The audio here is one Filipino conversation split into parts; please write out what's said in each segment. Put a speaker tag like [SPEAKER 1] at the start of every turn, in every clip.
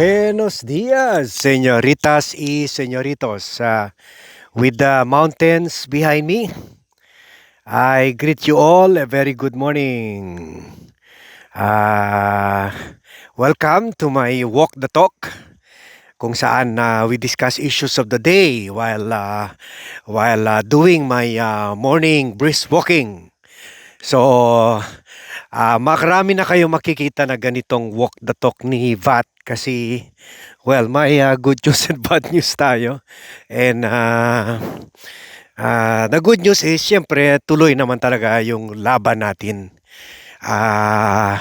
[SPEAKER 1] Buenos dias, señoritas y señoritos. Uh, with the mountains behind me, I greet you all a very good morning. Uh, welcome to my Walk the Talk kung saan uh, we discuss issues of the day while uh, while uh, doing my uh, morning brisk walking. So, uh, makarami na kayo makikita na ganitong walk the talk ni VAT kasi well, may uh, good news and bad news tayo. And uh, uh, the good news is syempre tuloy naman talaga yung laban natin. Uh,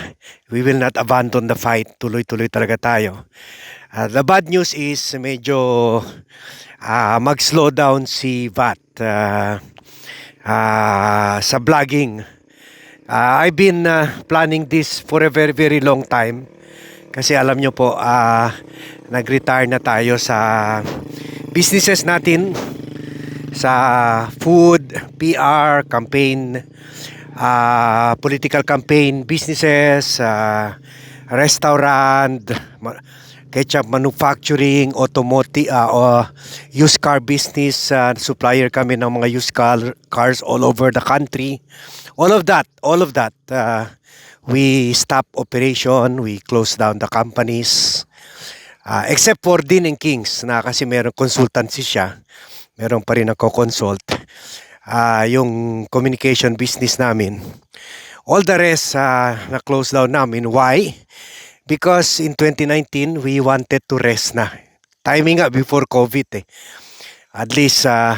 [SPEAKER 1] we will not abandon the fight. Tuloy-tuloy talaga tayo. Uh, the bad news is medyo uh, mag-slow down si VAT uh, uh, sa vlogging. Uh, I've been uh, planning this for a very very long time kasi alam nyo po uh, nag-retire na tayo sa businesses natin sa food, PR, campaign, uh, political campaign, businesses, uh, restaurant, ketchup manufacturing, automotive, uh, used car business, uh, supplier kami ng mga used car, cars all over the country. All of that, all of that. Uh, we stop operation, we close down the companies. Uh, except for Dean and Kings na kasi meron consultancy siya. Meron pa rin nagko-consult. Uh, yung communication business namin. All the rest uh, na-close down namin. Why? Because in 2019, we wanted to rest na. Timing nga before COVID eh. At least uh,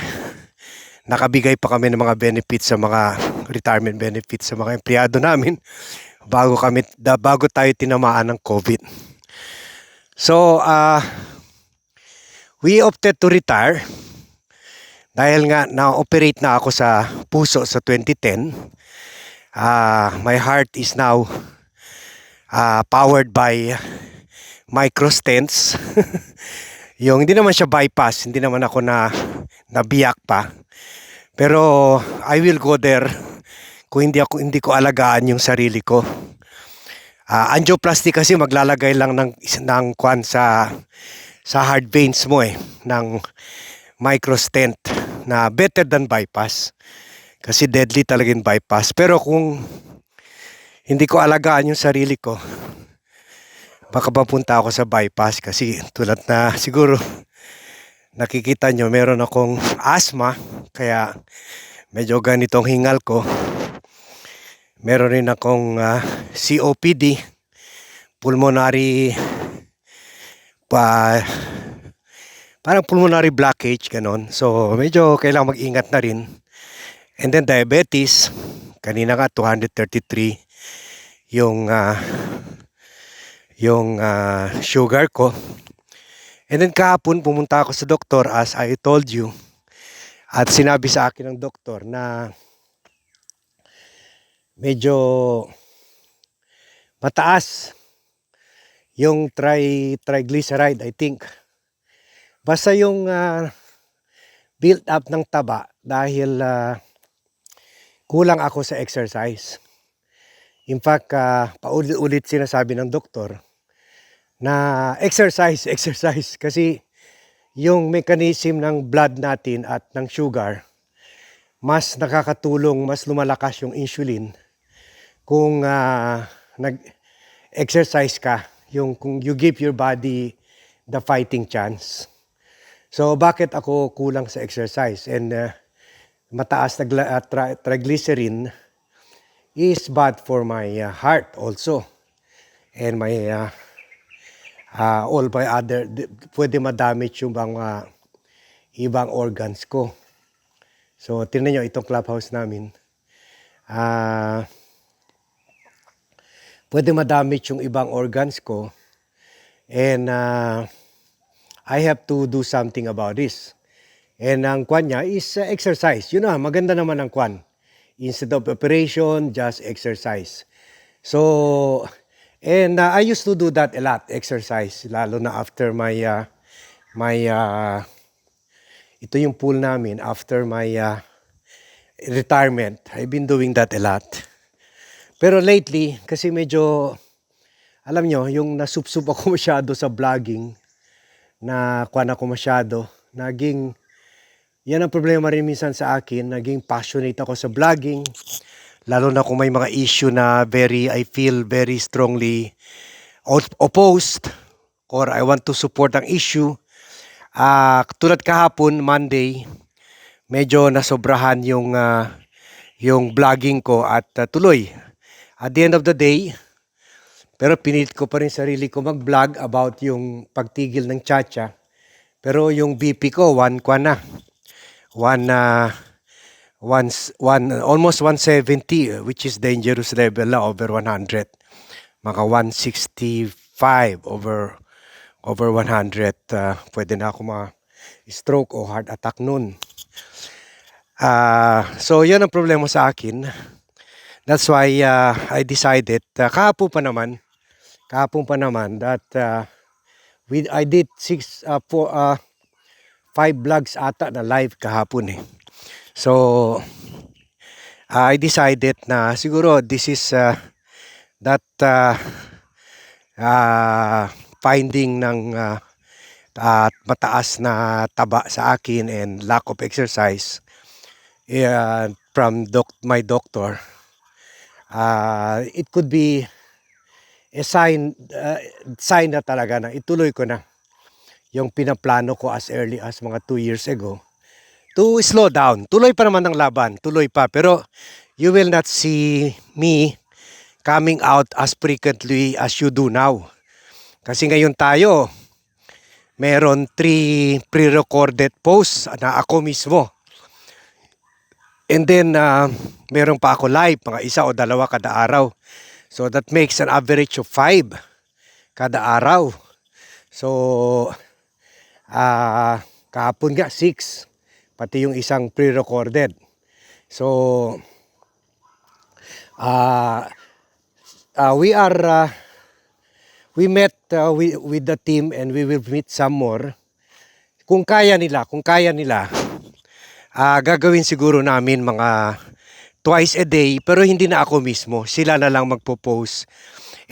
[SPEAKER 1] nakabigay pa kami ng mga benefits sa mga retirement benefits sa mga empleyado namin bago kami da, bago tayo tinamaan ng COVID. So, uh, we opted to retire dahil nga na-operate na ako sa puso sa 2010. Uh, my heart is now uh, powered by microstents. yung hindi naman siya bypass, hindi naman ako na nabiyak pa. Pero I will go there kung hindi ako hindi ko alagaan yung sarili ko. Uh, angioplasty kasi maglalagay lang ng ng kwan sa sa hard veins mo eh ng microstent na better than bypass. Kasi deadly talaga yung bypass. Pero kung hindi ko alagaan yung sarili ko, baka papunta ako sa bypass kasi tulad na siguro nakikita nyo meron akong asthma kaya medyo ganitong hingal ko meron rin akong uh, ah, COPD pulmonary pa parang pulmonary blockage ganon. So medyo kailangan mag-ingat na rin. And then diabetes kanina nga 233 yung uh, yung uh, sugar ko. And then kahapon pumunta ako sa doktor as I told you. At sinabi sa akin ng doktor na medyo mataas yung tri triglyceride I think. Basta yung uh, build up ng taba dahil uh, kulang ako sa exercise. In fact, uh, paulit-ulit sinasabi ng doktor na exercise, exercise. Kasi yung mechanism ng blood natin at ng sugar, mas nakakatulong, mas lumalakas yung insulin kung uh, nag-exercise ka, yung kung you give your body the fighting chance. So bakit ako kulang sa exercise and uh, mataas na uh, tri- triglycerin is bad for my uh, heart also and my uh, uh, all by other, pwede ma-damage yung mga ibang organs ko. So, tingnan nyo itong clubhouse namin. Uh, pwede ma-damage yung ibang organs ko. And uh, I have to do something about this. And ang kwan niya is uh, exercise. Yun na, maganda naman ang kwan. Instead of operation, just exercise. So, And uh, I used to do that a lot, exercise, lalo na after my, uh, my, uh, ito yung pool namin, after my uh, retirement. I've been doing that a lot. Pero lately, kasi medyo alam nyo, yung nasupsup ako masyado sa vlogging, na kuan ako masyado, naging, yan ang problema rin minsan sa akin, naging passionate ako sa vlogging, lalo na kung may mga issue na very, I feel very strongly op- opposed, or I want to support ang issue. Ah, tulad kahapon, Monday, medyo nasobrahan yung, ah, yung vlogging ko at ah, tuloy. At the end of the day, pero pinilit ko pa rin sarili ko mag-vlog about yung pagtigil ng chacha. Pero yung BP ko, one kwa na. One, uh, one, one, almost 170, which is dangerous level na, over 100. Mga 165 over over 100. Uh, pwede na ako ma-stroke o heart attack nun. Ah, so, yan ang problema sa akin. That's why uh, I decided, uh, kahapon pa naman, kahapon pa naman that uh, we, I did six, uh, four, uh, five vlogs ata na live kahapon eh. So, I decided na siguro this is uh, that uh, uh, finding ng uh, at mataas na taba sa akin and lack of exercise uh, from doc- my doctor. Uh, it could be a sign uh, sign na talaga na ituloy ko na yung pinaplano ko as early as mga 2 years ago to slow down. Tuloy pa naman ang laban, tuloy pa. Pero you will not see me coming out as frequently as you do now. Kasi ngayon tayo, meron three pre-recorded posts na ako mismo. And then, uh, meron pa ako live, mga isa o dalawa kada araw. So that makes an average of five kada araw. So, ah kahapon nga, six. Pati yung isang pre-recorded. So, ah ah, we are, ah, we met ah, with, with the team and we will meet some more. Kung kaya nila, kung kaya nila, ah gagawin siguro namin mga twice a day pero hindi na ako mismo. Sila na lang magpo-post.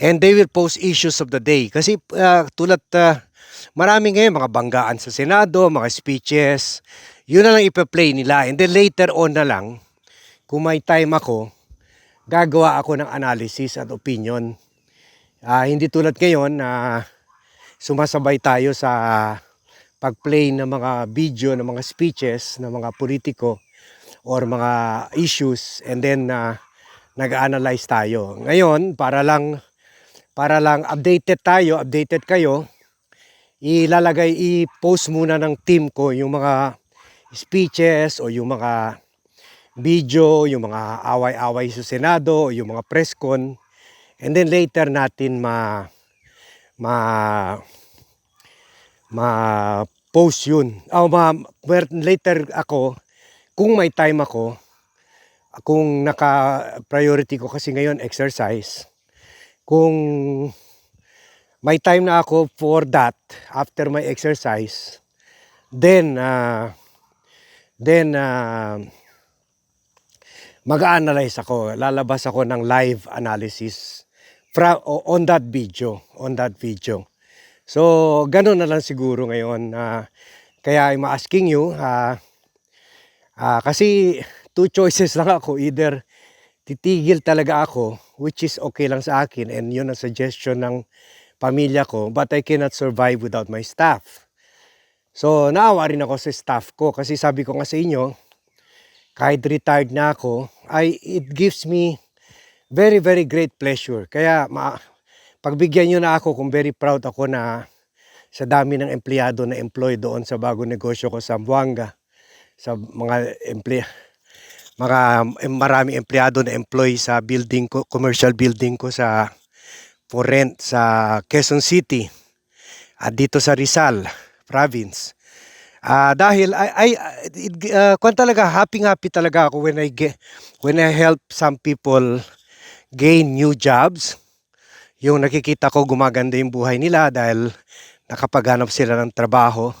[SPEAKER 1] And they will post issues of the day. Kasi ah, tulad ah, marami ngayon mga banggaan sa Senado, mga speeches. Yun na lang ipa-play nila. And then later on na lang, kung may time ako, gagawa ako ng analysis at opinion. Ah, hindi tulad ngayon na sumasabay tayo sa pag-play ng mga video, ng mga speeches ng mga politiko or mga issues and then uh, nag-analyze tayo. Ngayon, para lang para lang updated tayo, updated kayo, ilalagay i-post muna ng team ko yung mga speeches o yung mga video, yung mga away-away sa Senado, yung mga press con. And then later natin ma ma ma post yun. Oh, ma, later ako kung may time ako kung naka priority ko kasi ngayon exercise. Kung may time na ako for that after my exercise then uh, then uh, mag-analyze ako. Lalabas ako ng live analysis from on that video on that video so ganun na lang siguro ngayon uh, kaya I'm asking you uh, uh, kasi two choices lang ako. Either titigil talaga ako which is okay lang sa akin and yun ang suggestion ng pamilya ko but I cannot survive without my staff. So naawa rin ako sa staff ko kasi sabi ko nga sa inyo kahit retired na ako I, it gives me very very great pleasure. Kaya ma, pagbigyan nyo na ako kung very proud ako na sa dami ng empleyado na employed doon sa bago negosyo ko sa Buanga sa mga empley mga em- maraming empleyado na employ sa building ko commercial building ko sa for rent sa Quezon City at dito sa Rizal province. Ah dahil I, I it, uh, talaga happy happy talaga ako when I get when I help some people gain new jobs yung nakikita ko gumaganda yung buhay nila dahil nakapaghanap sila ng trabaho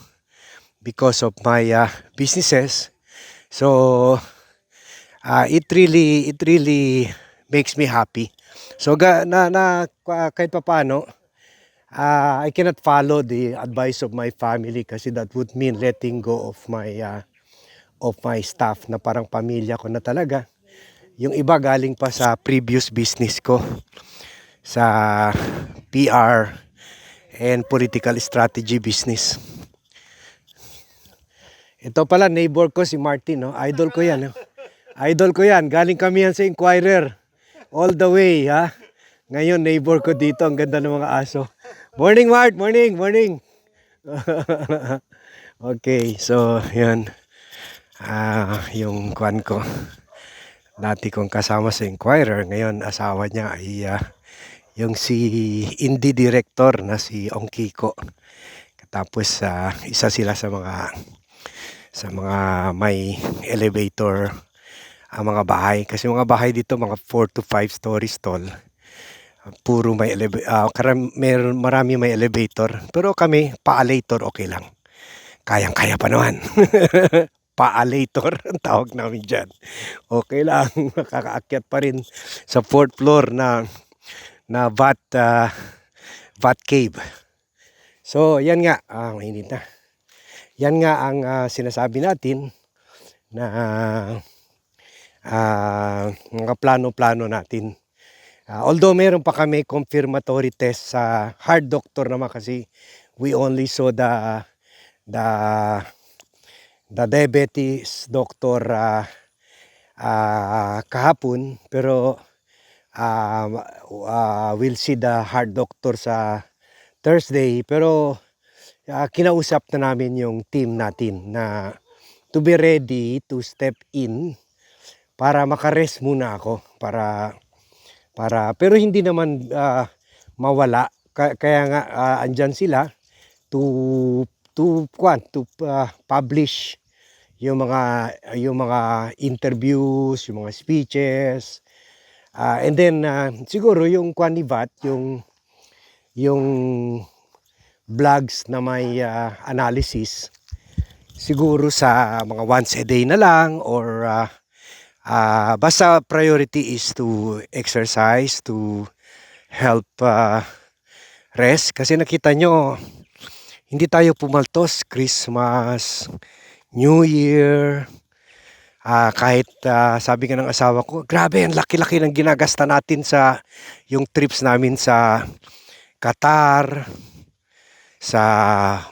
[SPEAKER 1] because of my uh, businesses. So uh, it really it really makes me happy. So ga, na, na kahit pa paano, ah, I cannot follow the advice of my family kasi that would mean letting go of my ah, of my staff na parang pamilya ko na talaga. Yung iba galing pa sa previous business ko sa PR and political strategy business. Ito pala neighbor ko si Martin, no? Idol ko 'yan, no? Idol ko 'yan. Galing kami yan sa Inquirer. All the way, ha? Ngayon neighbor ko dito, ang ganda ng mga aso. Morning, Mart. Morning, morning. okay, so 'yan. Ah, yung kwan ko. Dati kong kasama sa Inquirer, ngayon asawa niya ay ah, yung si indie director na si Ong Kiko. Tapos ah, isa sila sa mga sa mga may elevator ang mga bahay. Kasi mga bahay dito mga 4 to 5 stories tall. Puro may elevator karam meron marami may elevator. Pero kami paalator okay lang. Kayang kaya pa naman. Paalator ang tawag namin dyan. Okay lang makakaakyat pa rin sa fourth floor na na vat ah, vat cave. So yan nga ah, mainit na. Yan nga ang ah, sinasabi natin na ah, mga plano-plano natin. Ah, although meron pa kami confirmatory test sa heart doctor naman kasi we only saw the the the diabetes doctor ah, ah, kahapon. Pero ah, ah, we'll see the heart doctor sa Thursday pero ah, kinausap na namin yung team natin na to be ready to step in para makarest muna ako para para pero hindi naman ah, mawala Ka- kaya nga ah, andyan sila to to kwan to ah, publish yung mga yung mga interviews, yung mga speeches. Ah, and then ah, siguro yung kwan ni Vat, yung yung vlogs na may ah, analysis siguro sa mga once a day na lang or ah, ah, basta priority is to exercise to help ah, rest. Kasi nakita nyo hindi tayo pumaltos Christmas New Year ah, kahit ah, sabi nga ng asawa ko grabe ang laki-laki ng ginagasta natin sa yung trips namin sa Qatar sa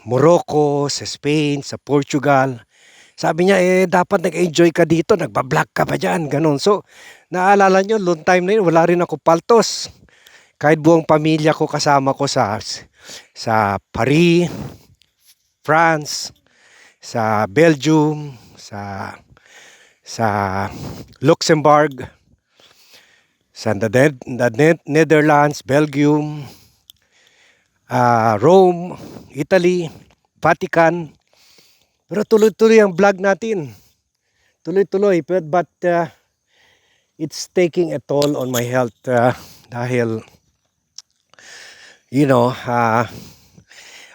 [SPEAKER 1] Morocco, sa Spain, sa Portugal. Sabi niya, eh, dapat nag-enjoy ka dito, nagbablog ka pa dyan, ganun. So, naalala nyo, long time na yun, wala rin ako paltos. Kahit buong pamilya ko kasama ko sa, sa Paris, France, sa Belgium, sa, sa Luxembourg, sa the, Netherlands, Belgium, ah, Rome, Italy, Vatican. Pero tuloy-tuloy ang vlog natin. Tuloy-tuloy. But, but uh, it's taking a toll on my health uh, dahil, you know, uh,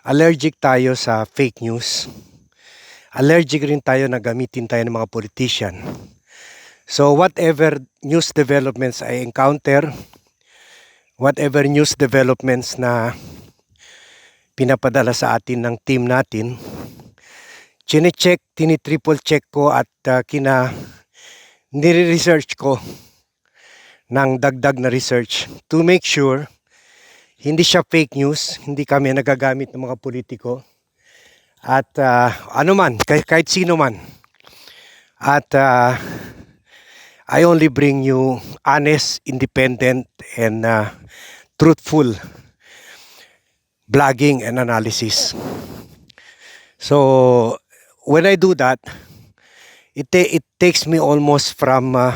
[SPEAKER 1] allergic tayo sa fake news. Allergic rin tayo na gamitin tayo ng mga politician. So whatever news developments I encounter, whatever news developments na pinapadala sa atin ng team natin, chine-check, tini-triple check ko at uh, kina nire-research ko ng dagdag na research to make sure hindi siya fake news, hindi kami nagagamit ng mga politiko at uh, ano man, kahit, sino man. At uh, I only bring you honest, independent, and uh, truthful blogging and analysis. So when I do that, it it takes me almost from uh,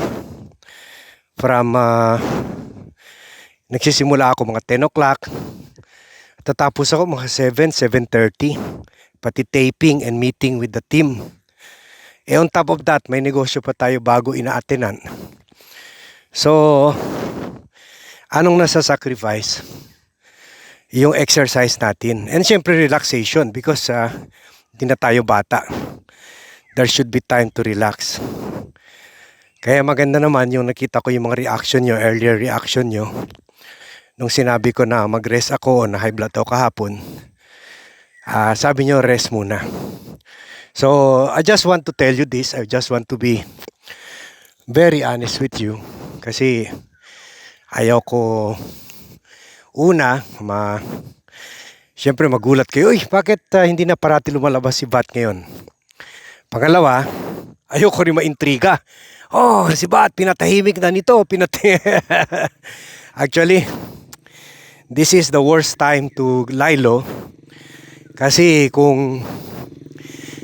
[SPEAKER 1] from uh, nagsisimula ako mga 10 o'clock tatapos ako mga 7, 7.30 pati taping and meeting with the team. Eh on top of that may negosyo pa tayo bago inaatenan. So anong nasa sacrifice? Yung exercise natin. And syempre relaxation because uh, hindi na tayo bata. There should be time to relax. Kaya maganda naman yung nakita ko yung mga reaction nyo, earlier reaction nyo. Nung sinabi ko na mag-rest ako na high blood ako kahapon, ah sabi nyo rest muna. So, I just want to tell you this. I just want to be very honest with you. Kasi ayaw ko una, ma Siyempre magulat kayo, uy, bakit ah, hindi na parati lumalabas si Bat ngayon? Pangalawa, ayoko rin maintriga. Oh, si Bat, pinatahimik na nito. Pinat Actually, this is the worst time to lie low. Kasi kung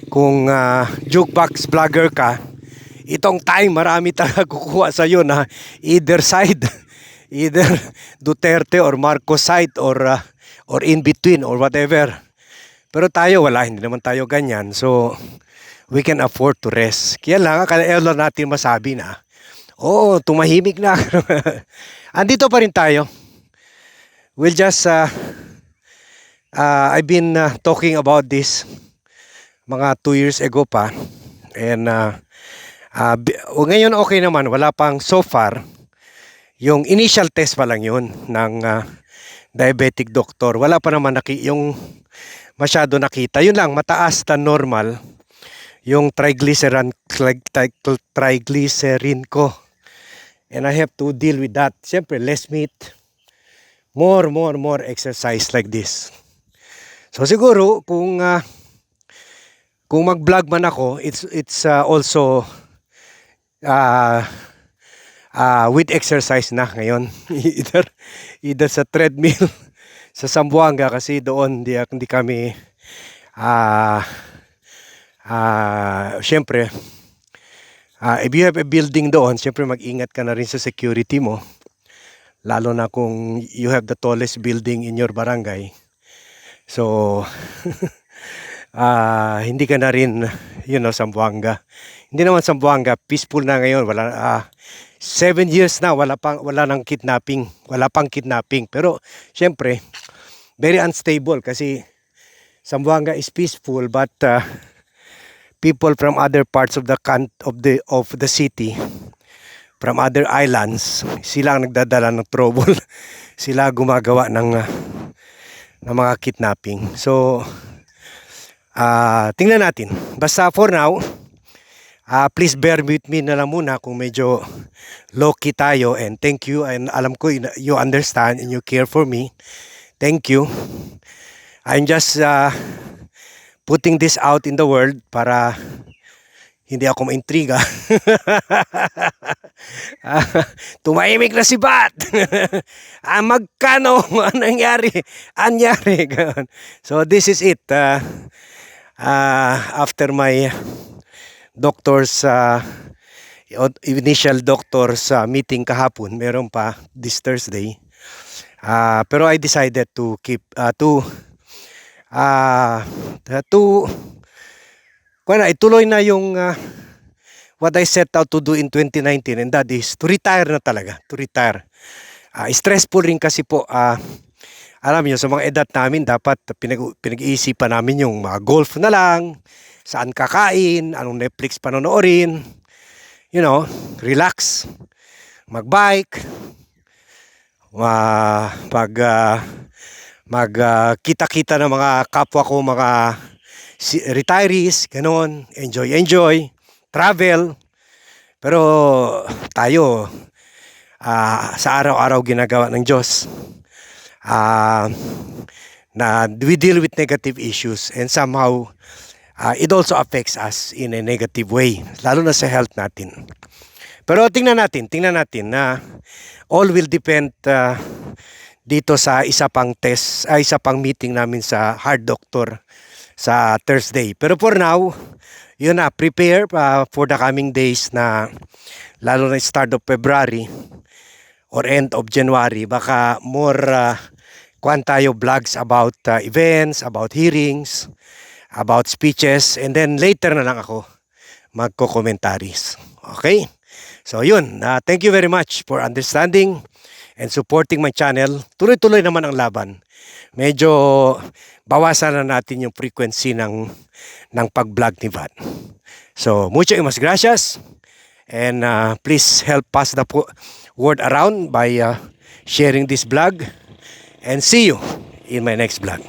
[SPEAKER 1] kung ah, jukebox vlogger ka, itong time marami talaga kukuha sa iyo na either side, either Duterte or Marcos side or ah, or in between or whatever. Pero tayo wala, hindi naman tayo ganyan. So we can afford to rest. Kaya lang, kaya lang natin masabi na, oo, tumahimik na. Andito pa rin tayo. We'll just, uh, uh, I've been uh, talking about this mga two years ago pa. And uh, uh, ngayon okay naman, wala pang so far. Yung initial test pa lang yun ng uh, diabetic doctor. Wala pa naman naki, yung masyado nakita. Yun lang, mataas than normal yung triglycerin, trig- trig- triglycerin ko. And I have to deal with that. Siyempre, less meat. More, more, more exercise like this. So siguro, kung ah, kung mag-vlog man ako, it's it's ah, also ah ah, with exercise na ngayon. either either sa treadmill sa Sambuanga kasi doon di, hindi kami ah ah syempre ah, if you have a building doon, syempre mag-ingat ka na rin sa security mo. Lalo na kung you have the tallest building in your barangay. So ah hindi ka na rin you know Sambuanga. Hindi naman Sambuanga, peaceful na ngayon. Wala ah seven years na wala pang wala nang kidnapping, wala pang kidnapping. Pero syempre very unstable kasi Zamboanga is peaceful but uh, people from other parts of the can of the of the city from other islands sila ang nagdadala ng trouble sila gumagawa ng uh, ng mga kidnapping. So ah tingnan natin. Basta for now ah please bear with me na lang muna kung medyo low key tayo. And thank you. And alam ko you understand and you care for me. Thank you. I'm just uh, putting this out in the world para hindi ako maintriga. Ah, Tumahimik na si Bat. ah, magkano? Ano nangyari? Anyari? Ganun. So this is it. Uh, uh, after my doctor's uh, initial doctor's uh, meeting kahapon, meron pa this Thursday. Uh, pero I decided to keep uh, to ah to kung na ituloy na yung ah, what I set out to do in 2019 and that is to retire na talaga to retire. Ah, stressful rin kasi po ah, alam niyo sa mga edad namin dapat pinag pinag-iisipan namin yung mga golf na lang saan kakain anong Netflix panonoorin you know relax magbike uh, pag ah, mag ah, kita-kita ng mga kapwa ko mga si- retirees, ganun, enjoy, enjoy, travel. Pero tayo, ah, sa araw-araw ginagawa ng Diyos, ah, na we deal with negative issues and somehow ah, it also affects us in a negative way, lalo na sa health natin. Pero tingnan natin, tingnan natin na all will depend ah, dito sa isa pang test, ay isa pang meeting namin sa heart doctor sa Thursday. Pero for now, yun na, prepare uh, for the coming days na lalo na start of February or end of January, baka more uh, kuan tayo vlogs about uh, events, about hearings, about speeches, and then later na lang ako magko-commentaries. Okay? So yun, uh, thank you very much for understanding and supporting my channel. Tuloy-tuloy naman ang laban. Medyo bawasan na natin yung frequency ng, ng pag-vlog ni Van. So, mucho mas gracias And uh, please help pass the word around by uh, sharing this vlog. And see you in my next vlog.